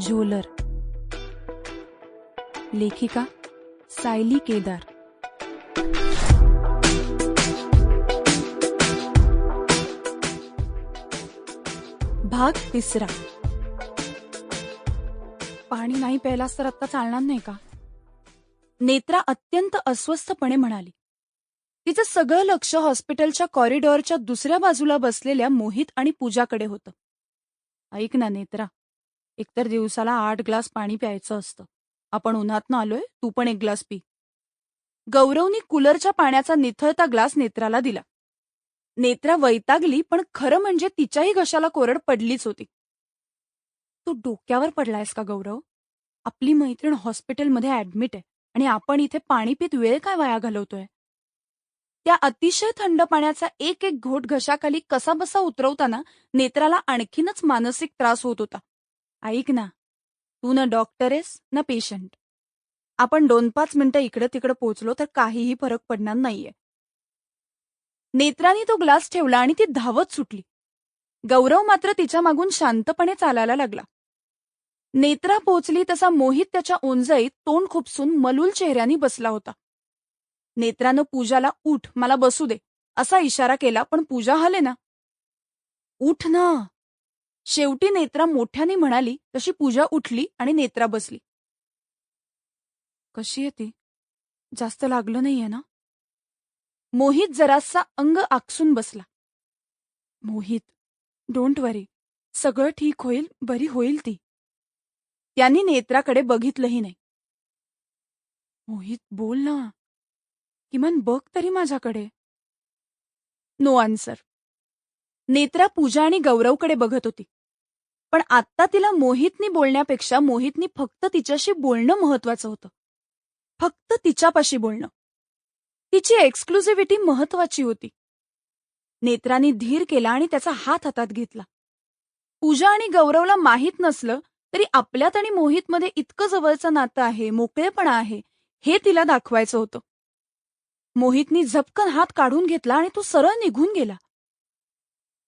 झोलर लेखिका सायली केदार। भाग तिसरा। पाणी नाही प्यायलास तर आत्ता चालणार नाही का? नेत्रा अत्यंत अस्वस्थपणे म्हणाली. तिचं सगळं लक्ष हॉस्पिटलच्या कॉरिडॉरच्या दुसऱ्या बाजूला बसलेल्या मोहित आणि पूजाकडे होतं. ऐक ना नेत्रा एकतर दिवसाला आठ ग्लास पाणी प्यायचं असतं. आपण उन्हातनं आलोय तू पण एक ग्लास पी. गौरवनी कूलरच्या पाण्याचा निथळता ग्लास नेत्राला दिला. नेत्रा वैतागली पण खरं म्हणजे तिच्याही घशाला कोरड पडलीच होती. तू डोक्यावर पडलायस का गौरव? आपली मैत्रीण हॉस्पिटलमध्ये ऍडमिट आहे आणि आपण इथे पाणी पित वेळ काय वाया घालवतोय? त्या अतिशय थंड पाण्याचा एक एक घोट घशाखाली कसा बसा उतरवताना नेत्राला आणखीनच मानसिक त्रास होत होता. ऐक ना. तू ना डॉक्टर आहेस ना पेशंट आपण दोन पाच मिनिटं इकडं तिकडं पोचलो तर काहीही फरक पडणार नाहीये. नेत्राने तो ग्लास ठेवला आणि ती धावत सुटली. गौरव मात्र तिच्या मागून शांतपणे चालायला लागला. नेत्रा पोचली तसा मोहित त्याच्या ओंजाईत तोंड खुपसून मलूल चेहऱ्याने बसला होता. नेत्रानं पूजाला उठ मला बसू दे. असा इशारा केला पण पूजा हले ना. उठ ना. शेवटी नेत्रा मोठ्याने म्हणाली तशी पूजा उठली आणि नेत्रा बसली. कशी आहे ती? जास्त लागलं नाहीये ना? मोहित जरासा अंग आकसून बसला. मोहित डोंट वरी सगळं ठीक होईल बरी होईल ती. त्यांनी नेत्राकडे बघितलंही नाही. मोहित बोल ना. किमान बघ तरी माझ्याकडे. नो आन्सर नेत्रा पूजा आणि गौरवकडे बघत होती. पण आत्ता तिला मोहितनी बोलण्यापेक्षा मोहितनी फक्त तिच्याशी बोलणं महत्वाचं होतं. फक्त तिच्यापाशी बोलणं. तिची एक्सक्लुझिव्हिटी महत्वाची होती. नेत्रांनी धीर केला आणि त्याचा हात हातात घेतला. पूजा आणि गौरवला माहीत नसलं तरी आपल्यात आणि मोहितमध्ये इतकं जवळचं नातं आहे मोकळेपणा आहे हे तिला दाखवायचं होतं. मोहितनी झपकन हात काढून घेतला आणि तो सरळ निघून गेला.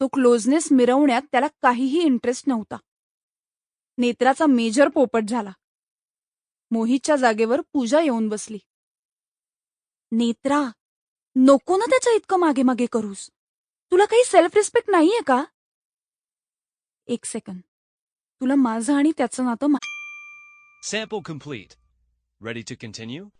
तो क्लोजनेस मिरवण्यात त्याला काहीही इंटरेस्ट नव्हता. नेत्राचा मेजर पोपट झाला. मोहितच्या जागेवर पूजा येऊन बसली. नेत्रा नको ना त्याच्या इतकं मागे मागे करूस. तुला काही सेल्फ रिस्पेक्ट नाहीये का? एक सेकंद तुला माझं आणि त्याचं नातं मा- Sample complete. Ready to continue?